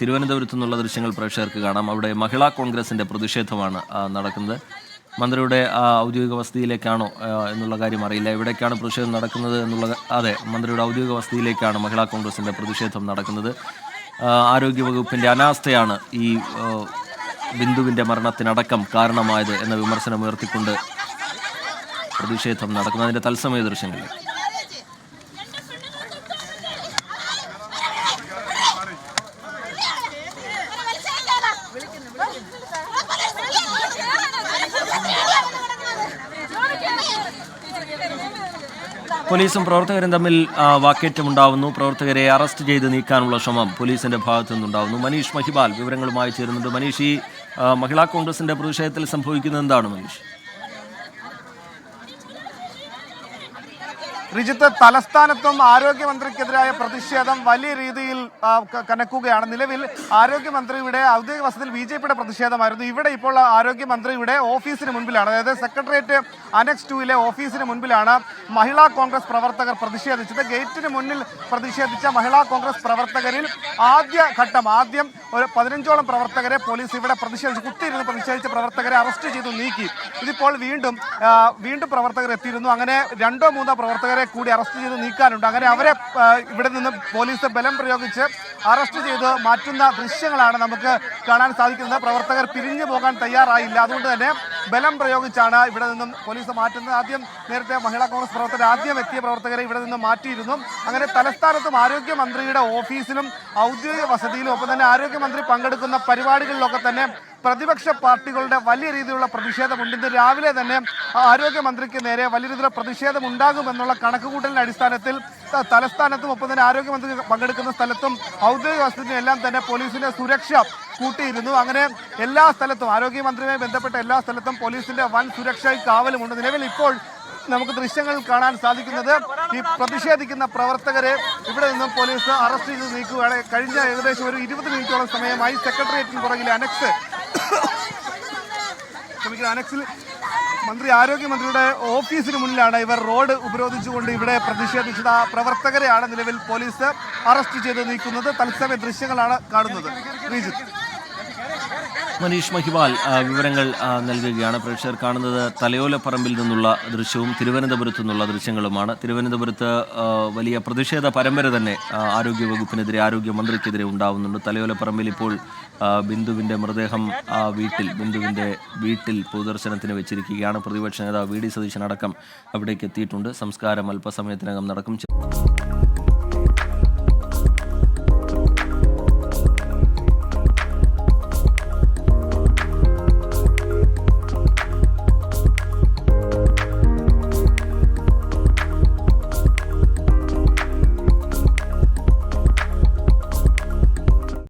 തിരുവനന്തപുരത്തു നിന്നുള്ള ദൃശ്യങ്ങൾ പ്രേക്ഷകർക്ക് കാണാം. അവിടെ മഹിളാ കോൺഗ്രസിന്റെ പ്രതിഷേധമാണ് നടക്കുന്നത്. മന്ത്രിയുടെ ഔദ്യോഗിക വസതിയിലേക്കാണോ എന്നുള്ള കാര്യം അറിയില്ല. എവിടേക്കാണ് പ്രതിഷേധം നടക്കുന്നത് എന്നുള്ള അതെ മന്ത്രിയുടെ ഔദ്യോഗിക വസതിയിലേക്കാണ് മഹിളാ കോൺഗ്രസിന്റെ പ്രതിഷേധം നടക്കുന്നത്. ആരോഗ്യവകുപ്പിന്റെ അനാസ്ഥയാണ് ഈ ബിന്ദുവിന്റെ മരണത്തിനടക്കം കാരണമായത് എന്ന വിമർശനം ഉയർത്തിക്കൊണ്ട് പ്രതിഷേധം നടക്കുന്നതിന്റെ തത്സമയ ദൃശ്യങ്ങളിൽ പോലീസും പ്രവർത്തകരും തമ്മിൽ വാക്കേറ്റമുണ്ടാവുന്നു. പ്രവർത്തകരെ അറസ്റ്റ് ചെയ്ത് നീക്കാനുള്ള ശ്രമം പോലീസിന്റെ ഭാഗത്തു നിന്നുണ്ടാവുന്നു. മനീഷ് മഹിബാൽ വിവരങ്ങളുമായി ചേരുന്നുണ്ട്. മനീഷ് ഈ മഹിളാ കോൺഗ്രസിന്റെ പ്രതിഷേധത്തിൽ സംഭവിക്കുന്നത് എന്താണ് മനീഷ്? റിജിത്ത് തലസ്ഥാനത്തും ആരോഗ്യമന്ത്രിക്കെതിരായ പ്രതിഷേധം വലിയ രീതിയിൽ കനക്കുകയാണ്. നിലവിൽ ആരോഗ്യമന്ത്രിയുടെ ഔദ്യോഗിക വസതിയിൽ ബി ജെ പിയുടെ പ്രതിഷേധമായിരുന്നു. ഇവിടെ ഇപ്പോൾ ആരോഗ്യമന്ത്രിയുടെ ഓഫീസിന് മുൻപിലാണ്. അതായത് സെക്രട്ടേറിയറ്റ് അനക്സ് ടുവിലെ ഓഫീസിന് മുൻപിലാണ് മഹിളാ കോൺഗ്രസ് പ്രവർത്തകർ പ്രതിഷേധിച്ചത്. ഗേറ്റിന് മുന്നിൽ പ്രതിഷേധിച്ച മഹിളാ കോൺഗ്രസ് പ്രവർത്തകരിൽ ആദ്യ ഘട്ടം ആദ്യം ഒരു പതിനഞ്ചോളം പ്രവർത്തകരെ പോലീസ് ഇവിടെ പ്രതിഷേധിച്ച്. കുത്തിയിരുന്ന് പ്രതിഷേധിച്ച പ്രവർത്തകരെ അറസ്റ്റ് ചെയ്തു നീക്കി. ഇതിപ്പോൾ വീണ്ടും വീണ്ടും പ്രവർത്തകർ എത്തിയിരുന്നു. അങ്ങനെ രണ്ടോ മൂന്നോ പ്രവർത്തകരെ കൂടി അറസ്റ്റ് ചെയ്ത് നീക്കാനുണ്ട്. അങ്ങനെ അവരെ ഇവിടെ നിന്ന് പോലീസ് ബലം പ്രയോഗിച്ച് അറസ്റ്റ് ചെയ്ത് മാറ്റുന്ന ദൃശ്യങ്ങളാണ് നമുക്ക് കാണാൻ സാധിക്കുന്നത്. പ്രവർത്തകർ പിരിഞ്ഞു പോകാൻ തയ്യാറായില്ല. അതുകൊണ്ട് തന്നെ ബലം പ്രയോഗിച്ചാണ് ഇവിടെ നിന്നും പോലീസ് മാറ്റുന്നത്. ആദ്യം നേരത്തെ മഹിളാ കോൺഗ്രസ് പ്രവർത്തകർ ആദ്യം എത്തിയ പ്രവർത്തകരെ ഇവിടെ നിന്ന് മാറ്റിയിരുന്നു. അങ്ങനെ തലസ്ഥാനത്തും ആരോഗ്യമന്ത്രിയുടെ ഓഫീസിലും ഔദ്യോഗിക വസതിയിലും ഒപ്പം തന്നെ ആരോഗ്യമന്ത്രി പങ്കെടുക്കുന്ന പരിപാടികളിലൊക്കെ തന്നെ പ്രതിപക്ഷ പാർട്ടികളുടെ വലിയ രീതിയിലുള്ള പ്രതിഷേധമുണ്ട് ഇന്ന് രാവിലെ തന്നെ ആരോഗ്യമന്ത്രിക്ക് നേരെ വലിയ രീതിയിലുള്ള പ്രതിഷേധം ഉണ്ടാകുമെന്നുള്ള അടിസ്ഥാനത്തിൽ തലസ്ഥാനത്തും ഒപ്പം തന്നെ ആരോഗ്യമന്ത്രി പങ്കെടുക്കുന്ന സ്ഥലത്തും ഔദ്യോഗിക വസതിയിലും എല്ലാം തന്നെ പോലീസിന്റെ സുരക്ഷ കൂട്ടിയിരുന്നു. അങ്ങനെ എല്ലാ സ്ഥലത്തും ആരോഗ്യമന്ത്രിയുമായി ബന്ധപ്പെട്ട എല്ലാ സ്ഥലത്തും പോലീസിന്റെ വൻ സുരക്ഷയും കാവലുമുണ്ട് നിലവിൽ ഇപ്പോൾ നമുക്ക് ദൃശ്യങ്ങൾ കാണാൻ സാധിക്കുന്നത് ഈ പ്രതിഷേധിക്കുന്ന പ്രവർത്തകരെ ഇവിടെ നിന്നും പോലീസ് അറസ്റ്റ് ചെയ്ത് നീക്കുകയാണ്. കഴിഞ്ഞ ഏകദേശം ഒരു ഇരുപത് മിനിറ്റോളം സമയമായി സെക്രട്ടേറിയറ്റിന് പുറകിലെ അനക്സ് ക്ഷമിക്കണം അനക്സിൽ മന്ത്രി ആരോഗ്യമന്ത്രിയുടെ ഓഫീസിന് മുന്നിലാണ് ഇവർ റോഡ് ഉപരോധിച്ചുകൊണ്ട് ഇവിടെ പ്രതിഷേധിച്ചത്. ആ പ്രവർത്തകരെയാണ് നിലവിൽ പോലീസ് അറസ്റ്റ് ചെയ്ത് നീക്കുന്നത്. തത്സമയ ദൃശ്യങ്ങളാണ് കാണുന്നത്. ശ്രീജിത്ത്. മനീഷ് മഹിവാൽ വിവരങ്ങൾ നൽകുകയാണ്. പ്രേക്ഷകർ കാണുന്നത് തലയോലപ്പറമ്പിൽ നിന്നുള്ള ദൃശ്യവും തിരുവനന്തപുരത്തു നിന്നുള്ള ദൃശ്യങ്ങളുമാണ്. തിരുവനന്തപുരത്ത് വലിയ പ്രതിഷേധ പരമ്പര തന്നെ ആരോഗ്യവകുപ്പിനെതിരെ ആരോഗ്യമന്ത്രിക്കെതിരെ ഉണ്ടാവുന്നുണ്ട്. തലയോലപ്പറമ്പിൽ ഇപ്പോൾ ബിന്ദുവിന്റെ മൃതദേഹം വീട്ടിൽ ബിന്ദുവിന്റെ വീട്ടിൽ പൊതുദർശനത്തിന് വെച്ചിരിക്കുകയാണ്. പ്രതിപക്ഷ നേതാവ് വി. ഡി. സതീശൻ അടക്കം അവിടേക്ക് എത്തിയിട്ടുണ്ട്. സംസ്കാരം അല്പസമയത്തിനകം നടക്കും.